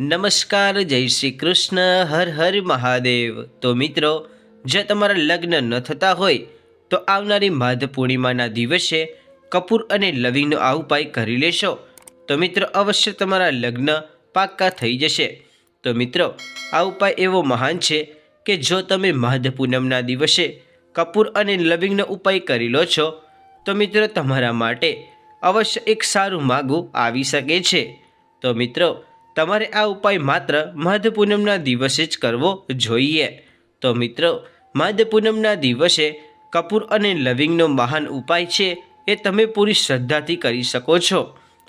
નમસ્કાર, જય શ્રી કૃષ્ણ, હર હર મહાદેવ. તો મિત્રો, જો તમારા લગ્ન ન થતા હોય, તો આવનારી માધ પૂર્ણિમાના દિવસે કપૂર અને લવિંગનો આ ઉપાય કરી લેશો. તો મિત્રો, અવશ્ય તમારા લગ્ન પાક્કા થઈ જશે. તો મિત્રો, આ ઉપાય એવો મહાન છે કે જો તમે માધ પૂનમના દિવસે કપૂર અને લવિંગનો ઉપાય કરી લો છો, તો મિત્રો, તમારા માટે અવશ્ય એક સારું માગું આવી શકે છે. તો મિત્રો તમારે આ ઉપાય માત્ર માધ પૂનમના દિવસે જ કરવો જોઈએ. તો મિત્રો માધ પૂનમના દિવસે કપૂર અને લવિંગનો મહાન ઉપાય છે એ તમે પૂરી શ્રદ્ધાથી કરી શકો છો.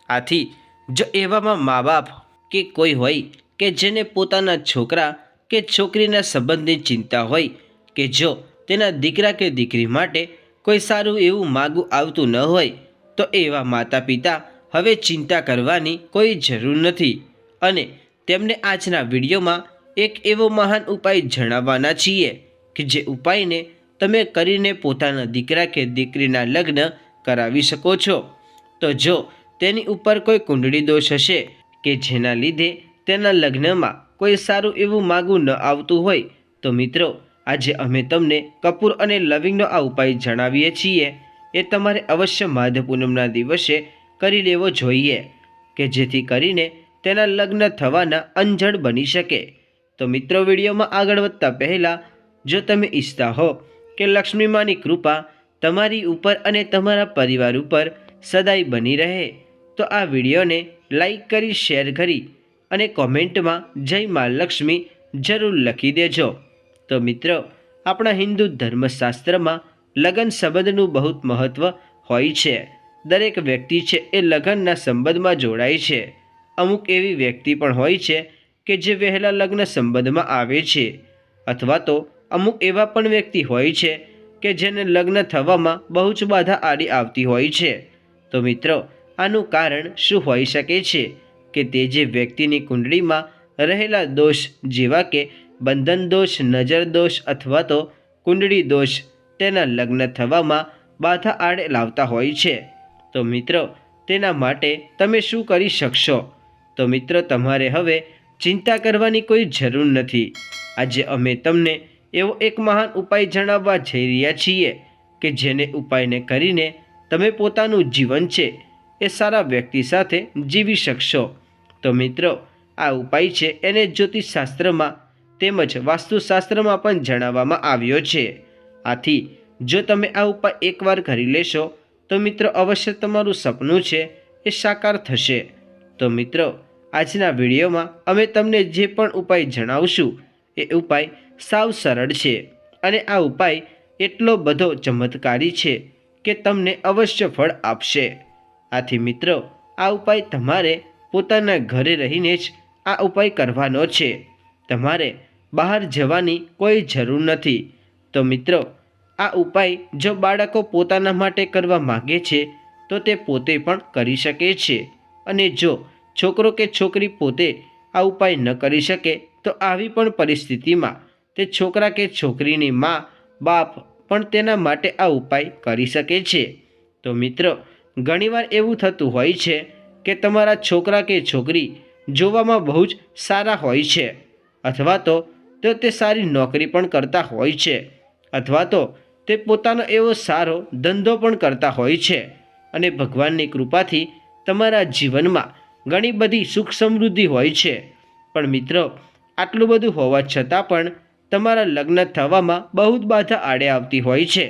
આથી, જો એવામાં મા બાપ કે કોઈ હોય કે જેને પોતાના છોકરા કે છોકરીના સંબંધની ચિંતા હોય કે જો તેના દીકરા કે દીકરી માટે કોઈ સારું એવું માગું આવતું ન હોય, તો એવા માતા પિતા હવે ચિંતા કરવાની કોઈ જરૂર નથી. અને તેમને આજના વિડીયોમાં એક એવો મહાન ઉપાય જણાવવાના છીએ કે જે ઉપાયને તમે કરીને પોતાના દીકરા કે દીકરીના લગ્ન કરાવી શકો છો. તો જો તેની ઉપર કોઈ કુંડળી દોષ હશે કે જેના લીધે તેના લગ્નમાં કોઈ સારું એવું માગું ન આવતું હોય, તો મિત્રો, આજે અમે તમને કપૂર અને લવિંગનો આ ઉપાય જણાવીએ છીએ. એ તમારે અવશ્ય માધ પૂનમના દિવસે કરી લેવો જોઈએ, કે જેથી કરીને તેના લગ્ન થવાના અંજળ બની શકે. તો મિત્રો, વિડીયોમાં આગળ વધતા પહેલાં, જો તમે ઈચ્છતા હો કે લક્ષ્મીમાની કૃપા તમારી ઉપર અને તમારા પરિવાર ઉપર સદાય બની રહે, તો આ વિડીયોને લાઈક કરી, શેર કરી અને કોમેન્ટમાં જય મા લક્ષ્મી જરૂર લખી દેજો. તો મિત્રો, આપણા હિન્દુ ધર્મશાસ્ત્રમાં લગ્ન સંબંધનું બહુ મહત્ત્વ હોય છે. દરેક વ્યક્તિ છે એ લગ્નના સંબંધમાં જોડાય છે. અમુક એવી વ્યક્તિ પણ હોય છે કે જે વહેલા લગ્ન સંબંધમાં આવે છે અથવા તો અમુક એવા પણ વ્યક્તિ હોય છે કે જેને લગ્ન થવામાં બહુ જ બાધા આડી આવતી હોય છે. તો મિત્રો, આનું કારણ શું હોઈ શકે છે કે તે જે વ્યક્તિની કુંડળીમાં રહેલા દોષ જેવા કે બંધન દોષ, નજર દોષ અથવા તો કુંડળી દોષ તેના લગ્ન થવામાં બાધા આડે લાવતા હોય છે. તો મિત્રો, તેના માટે તમે શું કરી શકશો? તો મિત્રો, તમારે હવે ચિંતા કરવાની કોઈ જરૂર નથી. આજે અમે તમને એવો એક મહાન ઉપાય જણાવવા જઈ રહ્યા છીએ કે જેને ઉપાયને કરીને તમે પોતાનું જીવન છે એ સારા વ્યક્તિ સાથે જીવી શકશો. તો મિત્રો, આ ઉપાય છે એને જ્યોતિષશાસ્ત્રમાં તેમજ વાસ્તુશાસ્ત્રમાં પણ જણાવવામાં આવ્યો છે. આથી, જો તમે આ ઉપાય એકવાર કરી લેશો, તો મિત્રો, અવશ્ય તમારું સપનું છે એ સાકાર થશે. તો મિત્રો આજના વિડીયોમાં અમે તમને જે પણ ઉપાય જણાવશું, એ ઉપાય સાવ સરળ છે અને આ ઉપાય એટલો બધો ચમત્કારી છે કે તમને અવશ્ય ફળ આપશે. આથી મિત્રો, આ ઉપાય તમારે પોતાના ઘરે રહીને જ આ ઉપાય કરવાનો છે. તમારે બહાર જવાની કોઈ જરૂર નથી. તો મિત્રો, આ ઉપાય જો બાળકો પોતાના માટે કરવા માગે છે, તો તે પોતે પણ કરી શકે છે. અને જો છોકરો કે છોકરી પોતે આ ઉપાય ન કરી શકે તો આવી પણ પરિસ્થિતિમાં તે છોકરા કે છોકરીની મા, બાપ પણ તેના માટે આ ઉપાય કરી શકે છે. તો મિત્રો, ઘણીવાર એવું થતું હોય છે કે તમારા છોકરા કે છોકરી જોવામાં બહુ જ સારા હોય છે, અથવા તો તો સારી નોકરી પણ કરતા હોય છે, અથવા તો તે પોતાનો એવો સારો ધંધો પણ કરતા હોય છે. અને ભગવાનની કૃપાથી તમારા જીવનમાં ઘણી બધી સુખ સમૃદ્ધિ હોય છે. પણ મિત્રો, આટલું બધું હોવા છતાં પણ તમારા લગ્ન થવામાં બહુ જ બાધા આડે આવતી હોય છે.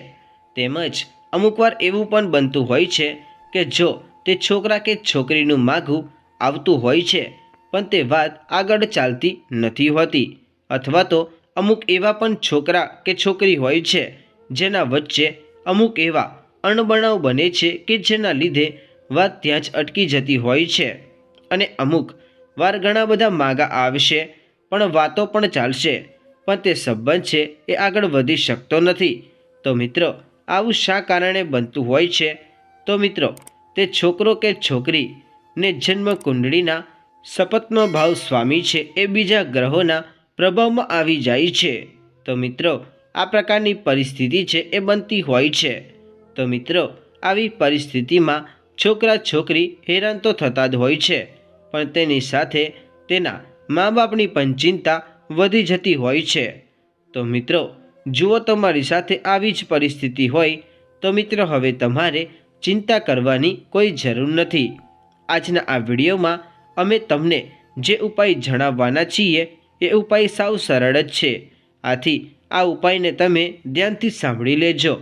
તેમજ અમુકવાર એવું પણ બનતું હોય છે કે જો તે છોકરા કે છોકરીનું માગું આવતું હોય છે, પણ તે વાત આગળ ચાલતી નથી હોતી. અથવા તો અમુક એવા પણ છોકરા કે છોકરી હોય છે, જેના વચ્ચે અમુક એવા અણબણાવ બને છે કે જેના લીધે વાત ત્યાં જ અટકી જતી હોય છે. અને અમુક વાર ઘણા બધા માગા આવશે, પણ વાતો પણ ચાલશે. પણ તે સંબંધ છે એ આગળ વધી શકતો નથી. તો મિત્રો, આવું શા કારણે બનતું હોય છે? તો મિત્રો, તે છોકરો કે છોકરી ને જન્મ કુંડળીના શપથનો ભાવ સ્વામી છે એ બીજા ગ્રહોના પ્રભાવમાં આવી જાય છે. તો મિત્રો, આ પ્રકારની પરિસ્થિતિ છે એ બનતી હોય છે. તો મિત્રો, આવી પરિસ્થિતિમાં છોકરા છોકરી હેરાન તો થતા જ હોય છે. પણ તેની સાથે તેના મા બાપની પણ ચિંતા વધી જતી હોય છે. તો મિત્રો, જુઓ તમારી સાથે આવી જ પરિસ્થિતિ હોય તો મિત્રો, હવે તમારે ચિંતા કરવાની કોઈ જરૂર નથી. આજના આ વિડીયોમાં અમે તમને જે ઉપાય જણાવવાના છીએ એ ઉપાય સાવ સરળ જ છે. આથી આ ઉપાયને તમે ધ્યાનથી સાંભળી લેજો.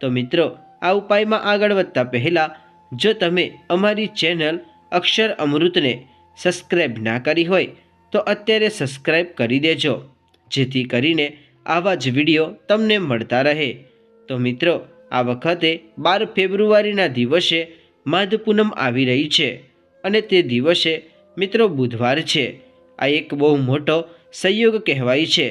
તો મિત્રો, આ ઉપાયમાં આગળ વધતા પહેલાં જો તમે અમારી ચેનલ અક્ષર અમૃતને સબસ્ક્રાઈબ ના કરી હોય તો અત્યારે સબસ્ક્રાઈબ કરી દેજો. જેથી કરીને આવા જ વીડિયો તમને મળતા રહે. તો મિત્રો, આ વખતે બાર ફેબ્રુઆરીના દિવસે માધ પૂનમ આવી રહી છે અને તે દિવસે મિત્રો બુધવાર છે. આ એક બહુ મોટો સંયોગ કહેવાય છે.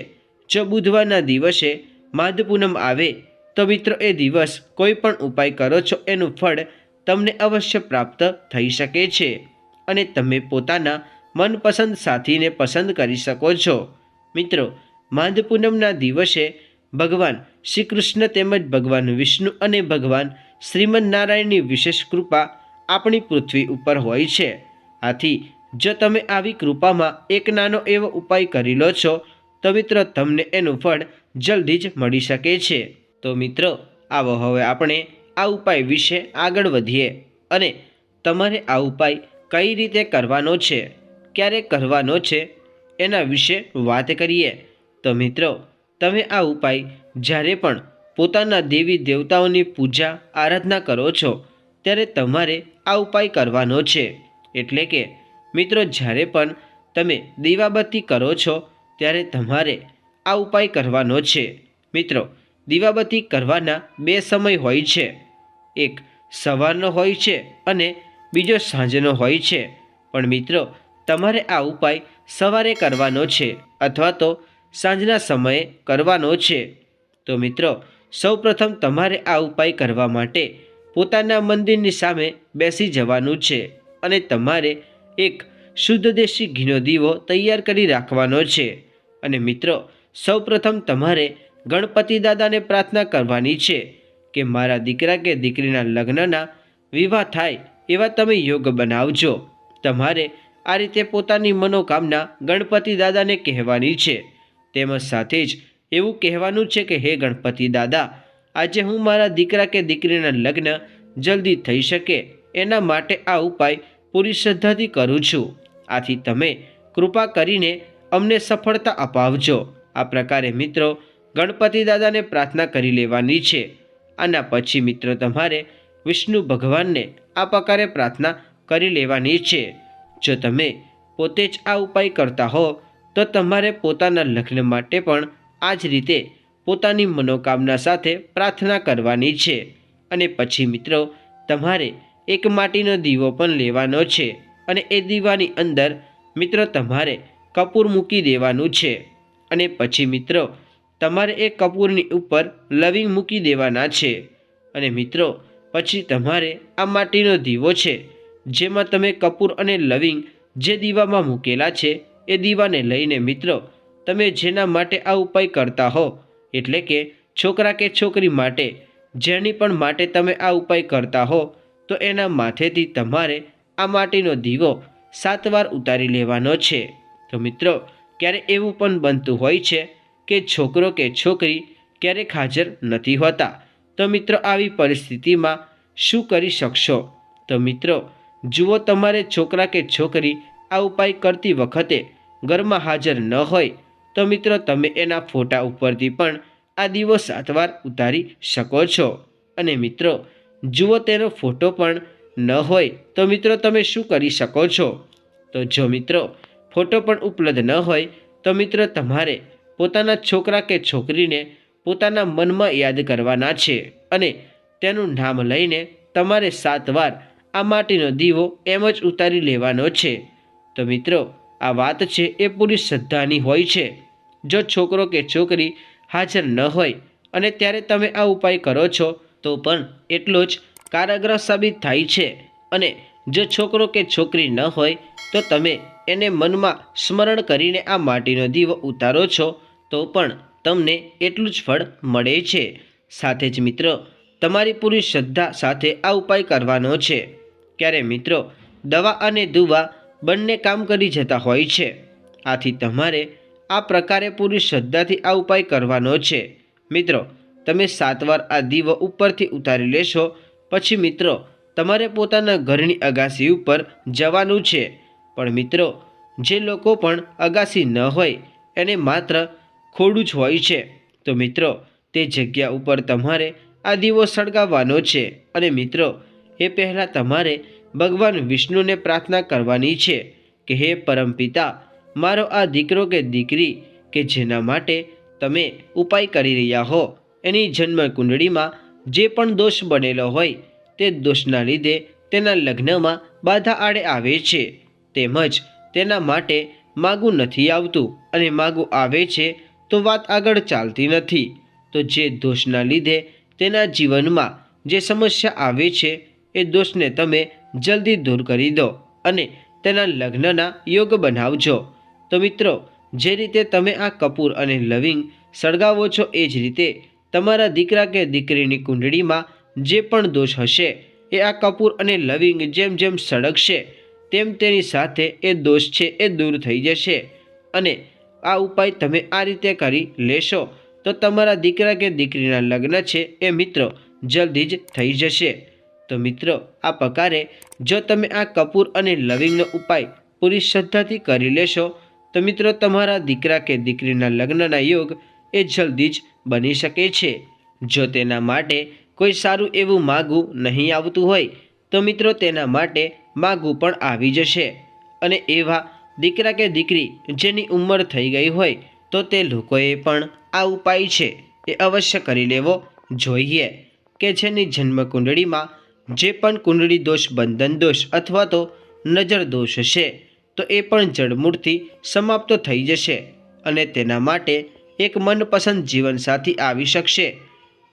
જો બુધવારના દિવસે માધ પૂનમ આવે તો મિત્રો એ દિવસ કોઈ પણ ઉપાય કરો છો એનું ફળ તમને અવશ્ય પ્રાપ્ત થઈ શકે છે. અને તમે પોતાના મનપસંદ સાથીને પસંદ કરી શકો છો. મિત્રો માંધ પૂનમના દિવસે ભગવાન શ્રી કૃષ્ણ તેમજ ભગવાન વિષ્ણુ અને ભગવાન શ્રીમદ નારાયણની વિશેષ કૃપા આપણી પૃથ્વી ઉપર હોય છે. આથી, જો તમે આવી કૃપામાં એક નાનો એવો ઉપાય કરી લો છો તો મિત્રો તમને એનું ફળ જલ્દી જ મળી શકે છે. તો મિત્રો, આવો હવે આપણે આ ઉપાય વિશે આગળ વધીએ અને તમારે આ ઉપાય કઈ રીતે કરવાનો છે, ક્યારે કરવાનો છે, એના વિશે વાત કરીએ. તો મિત્રો, તમે આ ઉપાય જ્યારે પણ પોતાના દેવી દેવતાઓની પૂજા, આરાધના કરો છો, ત્યારે તમારે આ ઉપાય કરવાનો છે. એટલે કે, મિત્રો, જ્યારે પણ તમે દીવાબત્તી કરો છો, ત્યારે તમારે આ ઉપાય કરવાનો છે. મિત્રો, દીવાબત્તી કરવાના બે સમય હોય છે. એક, સવારનો હોય છે અને બીજો સાંજનો હોય છે. પણ મિત્રો, તમારે આ ઉપાય સવારે કરવાનો છે અથવા તો સાંજના સમયે કરવાનો છે. તો મિત્રો, સૌપ્રથમ તમારે આ ઉપાય કરવા માટે પોતાના મંદિરની સામે બેસી જવાનું છે અને તમારે એક શુદ્ધ દેશી ઘીનો દીવો તૈયાર કરી રાખવાનો છે. અને મિત્રો, સૌપ્રથમ તમારે ગણપતિ દાદાને પ્રાર્થના કરવાની છે કે મારા દીકરા કે દીકરીના લગ્નના વિવાહ થાય એવા તમે યોગ બનાવજો. તમારે આ રીતે પોતાની મનોકામના ગણપતિ દાદાને કહેવાની છે. તેમજ સાથે જ એવું કહેવાનું છે કે, હે ગણપતિ દાદા, આજે હું મારા દીકરા કે દીકરીના લગ્ન જલ્દી થઈ શકે. એના માટે આ ઉપાય પૂરી શ્રદ્ધાથી કરું છું. આથી તમે કૃપા કરીને અમને સફળતા અપાવજો. આ પ્રકારે મિત્રો ગણપતિ દાદાને પ્રાર્થના કરી લેવાની છે. આના પછી મિત્રો તમારે વિષ્ણુ ભગવાનને આ પ્રકારે પ્રાર્થના કરી લેવાની છે. જો તમે પોતે જ આ ઉપાય કરતા હો, તો તમારે પોતાના લગ્ન માટે પણ આ જ રીતે પોતાની મનોકામના સાથે પ્રાર્થના કરવાની છે. અને પછી મિત્રો, તમારે એક માટીનો દીવો પણ લેવાનો છે અને એ દીવાની અંદર મિત્રો તમારે કપૂર મૂકી દેવાનું છે. અને પછી મિત્રો, તમારે એ કપૂરની ઉપર લવિંગ મૂકી દેવાના છે. અને મિત્રો પછી તમારે આ માટીનો દીવો છે, જેમાં તમે કપૂર અને લવિંગ જે દીવામાં મૂકેલા છે, એ દીવાને લઈને મિત્રો, તમે જેના માટે આ ઉપાય કરતા હો, એટલે કે છોકરા કે છોકરી માટે, જેની પણ માટે તમે આ ઉપાય કરતા હો, તો એના માથેથી તમારે આ માટીનો દીવો સાત વાર ઉતારી લેવાનો છે. તો મિત્રો, ક્યારે એવું પણ બનતું હોય છે કે છોકરો કે છોકરી ક્યારેક હાજર નથી હોતા તો મિત્રો આવી પરિસ્થિતિમાં શું કરી શકશો? તો મિત્રો, જુઓ તમારે છોકરા કે છોકરી આ ઉપાય કરતી વખતે ઘરમાં હાજર ન હોય, તો મિત્રો તમે એના ફોટા ઉપરથી પણ આ દીવો સાતવાર ઉતારી શકો છો. અને મિત્રો, જુઓ તેનો ફોટો પણ ન હોય, તો મિત્રો તમે શું કરી શકો છો? તો જો મિત્રો, ફોટો પણ ઉપલબ્ધ ન હોય, તો મિત્રો તમારે પોતાના છોકરા કે છોકરીને પોતાના મનમાં યાદ કરવાના છે અને તેનું નામ લઈને તમારે સાત વાર આ માટીનો દીવો એમ જ ઉતારી લેવાનો છે. તો મિત્રો, આ વાત છે એ પૂરી શ્રદ્ધાની હોય છે. જો છોકરો કે છોકરી હાજર ન હોય અને ત્યારે તમે આ ઉપાય કરો છો, તો પણ એટલો જ કારાગ્રહ સાબિત થાય છે. અને જો છોકરો કે છોકરી ન હોય, તો તમે એને મનમાં સ્મરણ કરીને આ માટીનો દીવો ઉતારો છો, તો પણ તમને એટલું જ ફળ મળે છે. સાથે જ મિત્રો, તમારી પૂરી શ્રદ્ધા સાથે આ ઉપાય કરવાનો છે. ક્યારે મિત્રો, દવા અને દુવા બંને કામ કરી જતા હોય છે. આથી તમારે આ પ્રકારે પૂરી શ્રદ્ધાથી આ ઉપાય કરવાનો છે. મિત્રો, તમે સાત વાર આ દીવો ઉપરથી ઉતારી લેશો, પછી મિત્રો, તમારે પોતાના ઘરની અગાસી ઉપર જવાનું છે. પણ મિત્રો, જે લોકો પણ અગાસી ન હોય, એને માત્ર ખોડું જ હોય છે. તો મિત્રો, તે જગ્યા ઉપર તમારે આ દીવો સળગાવવાનો છે અને મિત્રો, એ પહેલાં તમારે ભગવાન વિષ્ણુને પ્રાર્થના કરવાની છે કે હે પરમપિતા મારો આ દીકરો કે દીકરી કે જેના માટે તમે ઉપાય કરી રહ્યા હો, એની જન્મ કુંડળીમાં જે પણ દોષ બનેલો હોય, તે દોષના લીધે તેના લગ્નમાં બાધા આડે આવે છે. તેમજ તેના માટે માગું નથી આવતું અને માગું આવે છે તો વાત આગળ ચાલતી નથી. તો જે દોષના લીધે તેના જીવનમાં જે સમસ્યા આવે છે, એ દોષને તમે જલ્દી દૂર કરી દો અને તેના લગ્નના યોગ બનાવજો. તો મિત્રો, જે રીતે તમે આ કપૂર અને લવિંગ સળગાવો છો, એ જ રીતે તમારા દીકરા કે દીકરીની કુંડળીમાં જે પણ દોષ હશે, એ આ કપૂર અને લવિંગ જેમ જેમ સળગશે, તેમ તેની સાથે એ દોષ છે, એ દૂર થઈ જશે અને આ ઉપાય તમે આ રીતે કરી લેશો. તો તમારા દીકરા કે દીકરીના લગ્ન છે એ મિત્રો જલ્દી જ થઈ જશે. તો મિત્રો, આ પ્રકારે જો તમે આ કપૂર અને લવિંગનો ઉપાય પૂરી શ્રદ્ધાથી કરી લેશો, તો મિત્રો તમારા દીકરા કે દીકરીના લગ્નના યોગ એ જલ્દી જ બની શકે છે. જો તેના માટે કોઈ સારું એવું માગું નહીં આવતું હોય, તો મિત્રો તેના માટે માગું પણ આવી જશે. અને એવા દીકરા કે દીકરી જેની ઉંમર થઈ ગઈ હોય તો તે લોકોએ પણ આ ઉપાય છે એ અવશ્ય કરી લેવો જોઈએ કે જેની જન્મ કુંડળીમાં જે પણ કુંડળી દોષ, બંધન દોષ અથવા તો નજર દોષ હશે તો એ પણ જડમૂળથી સમાપ્ત થઈ જશે અને તેના માટે એક મનપસંદ જીવનસાથી આવી શકશે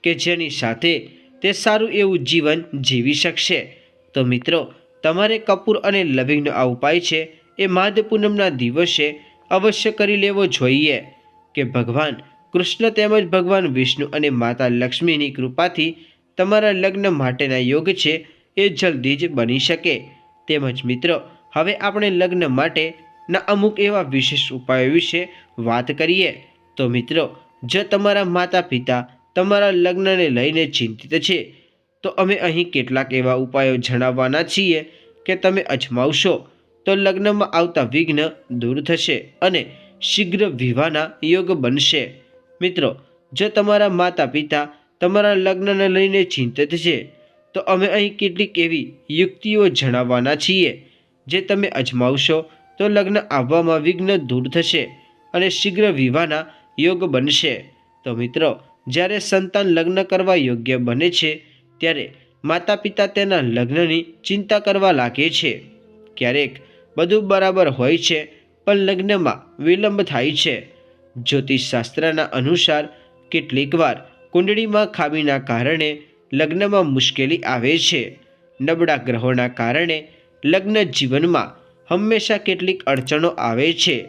કે જેની સાથે તે સારું એવું જીવન જીવી શકશે. તો મિત્રો, તમારે કપૂર અને લવિંગનો આ ઉપાય છે એ માધ પૂનમના દિવસે અવશ્ય કરી લેવો જોઈએ કે ભગવાન કૃષ્ણ તેમજ ભગવાન વિષ્ણુ અને માતા લક્ષ્મીની કૃપાથી તમારા લગ્ન માટેના યોગ છે એ જલ્દી જ બની શકે. તેમજ મિત્રો, હવે આપણે લગ્ન માટેના અમુક એવા વિશેષ ઉપાયો વિશે વાત કરીએ. તો મિત્રો, જો તમારા માતા પિતા તમારા લગ્નને લઈને ચિંતિત છે, તો અમે અહીં કેટલાક એવા ઉપાયો જણાવવાના છીએ કે તમે અજમાવશો. તો લગ્નમાં આવતા વિઘ્ન દૂર થશે અને શીઘ્ર વિવાહના યોગ બનશે. મિત્રો, જો તમારા માતા પિતા તમારા લગ્નને લઈને ચિંતિત છે, તો અમે અહીં કેટલીક એવી યુક્તિઓ જણાવવાના છીએ. જે તમે અજમાવશો તો લગ્ન આવવામાં વિઘ્ન દૂર થશે અને શીઘ્ર વિવાહના યોગ બનશે. તો મિત્રો, જ્યારે સંતાન લગ્ન કરવા યોગ્ય બને છે, ત્યારે માતા પિતા તેના લગ્નની ચિંતા કરવા લાગે છે. ક્યારેક બધું બરાબર હોય છે, પણ લગ્નમાં વિલંબ થાય છે. જ્યોતિષશાસ્ત્રના અનુસાર કેટલીકવાર કુંડળીમાં ખામીના કારણે લગ્નમાં મુશ્કેલી આવે છે. નબળા ગ્રહોના કારણે લગ્ન જીવનમાં હંમેશા કેટલીક અડચણો આવે છે.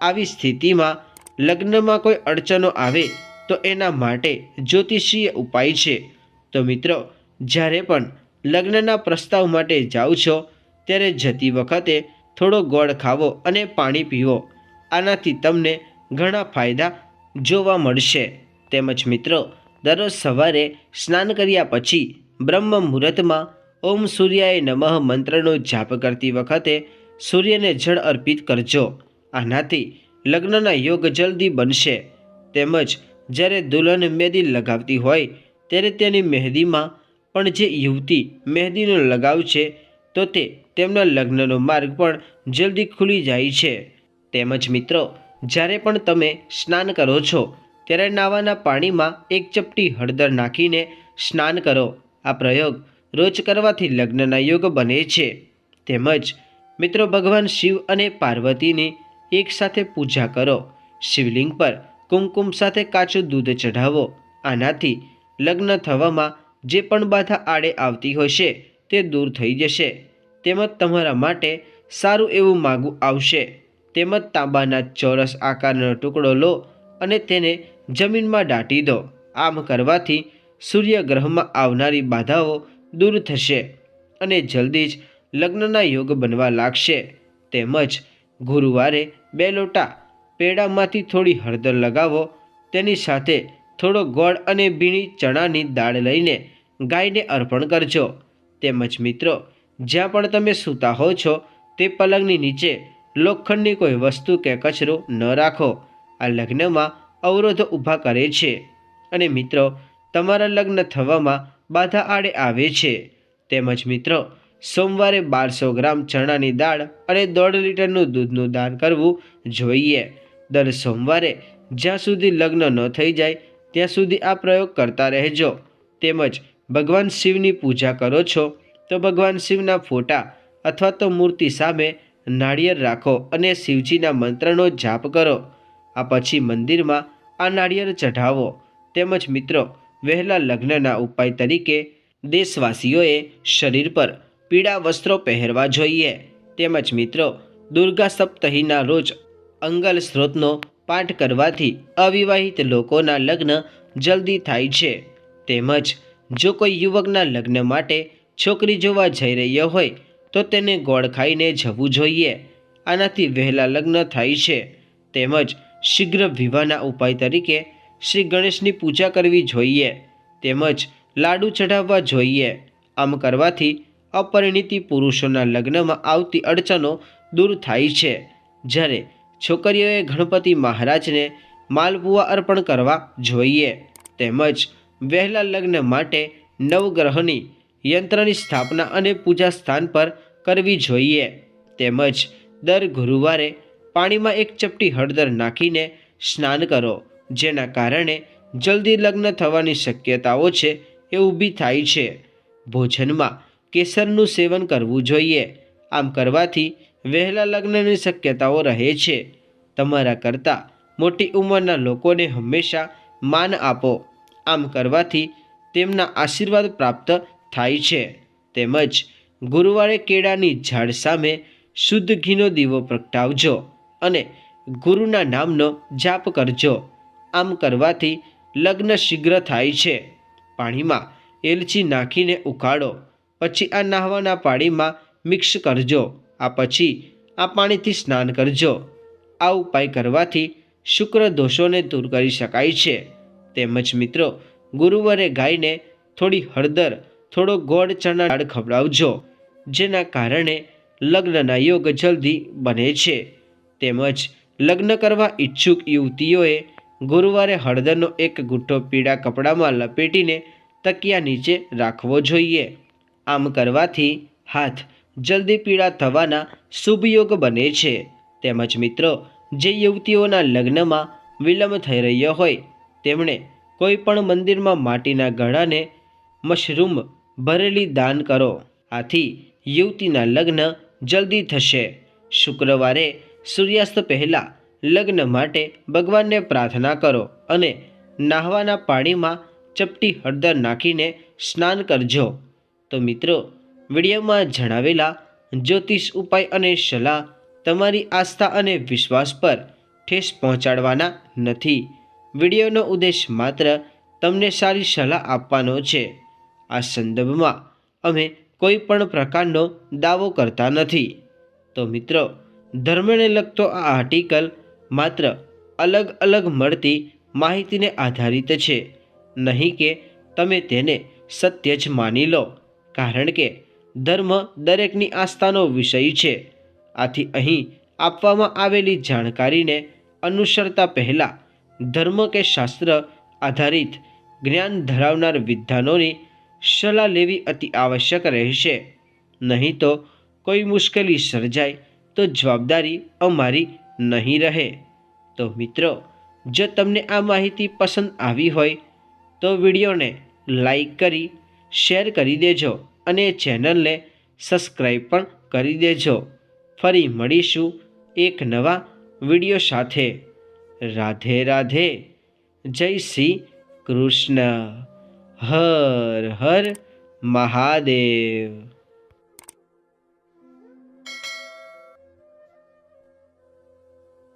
આવી સ્થિતિમાં લગ્નમાં કોઈ અડચણો આવે તો એના માટે જ્યોતિષીય ઉપાય છે. તો મિત્રો, જ્યારે પણ લગ્નના પ્રસ્તાવ માટે જાઓ છો, ત્યારે જતી વખતે થોડો ગોળ ખાવો અને પાણી પીવો. આનાથી તમને ઘણા ફાયદા જોવા મળશે. તેમજ મિત્રો, દરરોજ સવારે સ્નાન કર્યા પછી બ્રહ્મ મુહૂર્તમાં ઓમ સૂર્યાય નમઃ મંત્રનો જાપ કરતી વખતે સૂર્યને જળ અર્પિત કરજો. આનાથી લગ્નના યોગ જલ્દી બનશે. તેમજ જ્યારે દુલ્હન મહેંદી લગાવતી હોય, ત્યારે તેની મહેંદીમાં પણ જે યુવતી મહેંદીનો લગાવ છે, તો તે તેમના લગ્નનો માર્ગ પણ જલ્દી ખુલી જાય છે. તેમજ મિત્રો, જ્યારે પણ તમે સ્નાન કરો છો, ત્યારે નાવાના પાણીમાં એક ચપટી હળદર નાખીને સ્નાન કરો. આ પ્રયોગ રોજ કરવાથી લગ્નના યોગ બને છે. તેમજ, મિત્રો, ભગવાન શિવ અને પાર્વતીની એકસાથે પૂજા કરો. શિવલિંગ પર કુમકુમ સાથે કાચું દૂધ ચઢાવો. આનાથી લગ્ન થવામાં જે પણ બાધા આડે આવતી હશે તે દૂર થઈ જશે. તેમજ તમારા માટે સારું એવું માગું આવશે. તેમજ તાંબાના ચોરસ આકારનો ટુકડો લો અને તેને જમીનમાં દાટી દો. આમ કરવાથી સૂર્યગ્રહમાં આવનારી બાધાઓ દૂર થશે અને જલ્દી જ લગ્નના યોગ બનવા લાગશે. તેમજ ગુરુવારે બે લોટા પેડામાંથી થોડી હળદર લગાવો. તેની સાથે થોડો ગોળ અને ભીણી ચણાની દાળ લઈને ગાયને અર્પણ કરજો. તેમજ મિત્રો જ્યાં પણ તમે સૂતા હો છો, તે પલંગની નીચે લોખંડની કોઈ વસ્તુ કે કચરો ન રાખો. આ લગ્નમાં અવરોધો ઊભા કરે છે અને મિત્રો, તમારા લગ્ન થવામાં બાધા આડે આવે છે. તેમજ મિત્રો, સોમવારે બારસો ગ્રામ ચણાની દાળ અને દોઢ લીટરનું દૂધનું દાન કરવું જોઈએ. દર સોમવારે જ્યાં સુધી લગ્ન ન થઈ જાય, ત્યાં સુધી આ પ્રયોગ કરતા રહેજો. તેમજ ભગવાન શિવની પૂજા કરો છો તો ભગવાન શિવના ફોટા અથવા તો મૂર્તિ સામે નાળિયેર રાખો અને શિવજીના મંત્રનો જાપ કરો. આ પછી મંદિરમાં આ નાળિયેર ચઢાવો. તેમજ મિત્રો, વહેલા લગ્નના ઉપાય તરીકે દેશવાસીઓએ શરીર પર પીળા વસ્ત્રો પહેરવા જોઈએ. તેમજ મિત્રો, દુર્ગા સપ્તાહીના રોજ અંગલ સ્ત્રોતનો પાઠ કરવાથી અવિવાહિત લોકોના લગ્ન જલ્દી થાય છે. તેમજ, જો કોઈ યુવકના લગ્ન માટે છોકરી જોવા જઈ રહ્યો હોય તો તેને ગોળ ખાઈને જવું જોઈએ. આનાથી વહેલા લગ્ન થાય છે. તેમજ શીઘ્ર વિવાહના ઉપાય તરીકે શ્રી ગણેશની પૂજા કરવી જોઈએ. તેમજ લાડુ ચઢાવવા જોઈએ. આમ કરવાથી અપરિણીતિ પુરુષોના લગ્નમાં આવતી અડચણો દૂર થાય છે. જ્યારે છોકરીઓએ ગણપતિ મહારાજને માલપુઆ અર્પણ કરવા જોઈએ. તેમજ વહેલા લગ્ન માટે નવગ્રહની યંત્રની સ્થાપના અને પૂજા સ્થાન પર કરવી જોઈએ. તેમજ દર ગુરુવારે પાણીમાં એક ચપટી હળદર નાખીને સ્નાન કરો, જેના કારણે જલ્દી લગ્ન થવાની શક્યતાઓ છે એ ઊભી થાય છે. ભોજનમાં કેસરનું સેવન કરવું જોઈએ. આમ કરવાથી વહેલા લગ્નની શક્યતાઓ રહે છે. તમારા કરતાં મોટી ઉંમરના લોકોને હંમેશા માન આપો. આમ કરવાથી તેમના આશીર્વાદ પ્રાપ્ત થાય છે. તેમજ ગુરુવારે કેળાની ઝાડ સામે શુદ્ધ ઘીનો દીવો પ્રગટાવજો અને ગુરુના નામનો જાપ કરજો. આમ કરવાથી લગ્ન શીઘ્ર થાય છે. પાણીમાં એલચી નાખીને ઉકાળો. પછી આ નાહવાના પાણીમાં મિક્સ કરજો. આ પછી આ પાણીથી સ્નાન કરજો. આ ઉપાય કરવાથી શુક્ર દોષોને દૂર કરી શકાય છે. તેમજ મિત્રો, ગુરુવારે ગાયને થોડી હળદર થોડો ગોળ ચણા દાળ ખવડાવજો, જેના કારણે લગ્નના યોગ જલ્દી બને છે. તેમજ લગ્ન કરવા ઈચ્છુક યુવતીઓએ ગુરુવારે હળદરનો એક ગુઠ્ઠો પીળા કપડામાં લપેટીને તકિયા નીચે રાખવો જોઈએ. આમ કરવાથી હાથ જલ્દી પીળા થવાના શુભ યોગ બને છે. તેમજ મિત્રો, જે યુવતીઓના લગ્નમાં વિલંબ થઈ રહ્યો હોય, તેમણે કોઈ પણ મંદિરમાં માટીના ગળાને મશરૂમ ભરેલી દાન કરો. આથી યુવતીના લગ્ન જલ્દી થશે. શુક્રવારે સૂર્યાસ્ત પહેલાં લગ્ન માટે ભગવાનને પ્રાર્થના કરો અને નાહવાના પાણીમાં ચપટી હળદર નાખીને સ્નાન કરજો. તો મિત્રો, વિડીયોમાં જણાવેલા જ્યોતિષ ઉપાય અને સલાહ તમારી આસ્થા અને વિશ્વાસ પર ઠેસ પહોંચાડવાના નથી. વિડીયોનો ઉદ્દેશ માત્ર તમને સારી સલાહ આપવાનો છે. આ સંદર્ભમાં અમે કોઈ પણ પ્રકારનો દાવો કરતા નથી. તો મિત્રો, ધર્મને લગતો આ આર્ટિકલ માત્ર અલગ અલગ મળતી માહિતીને આધારિત છે. નહીં કે તમે તેને સત્ય જ માની લો, કારણ કે ધર્મ દરેકની આસ્થાનો વિષય છે. આથી અહીં આપવામાં આવેલી જાણકારીને અનુસરતા પહેલાં ધર્મ કે શાસ્ત્ર આધારિત જ્ઞાન ધરાવનાર વિદ્વાનોની સલાહ લેવી અતિ આવશ્યક રહેશે. નહીં તો કોઈ મુશ્કેલી સર્જાય તો જવાબદારી અમારી નહીં રહે. તો મિત્રો, જો તમને આ માહિતી પસંદ આવી હોય, તો વિડીયોને લાઈક કરી, શેર કરી દેજો અને ચેનલને સબસ્ક્રાઈબ પણ કરી દેજો. ફરી મળીશું એક નવા વીડિયો સાથે. રાધે રાધે. જય શ્રી કૃષ્ણ. હર હર મહાદેવ.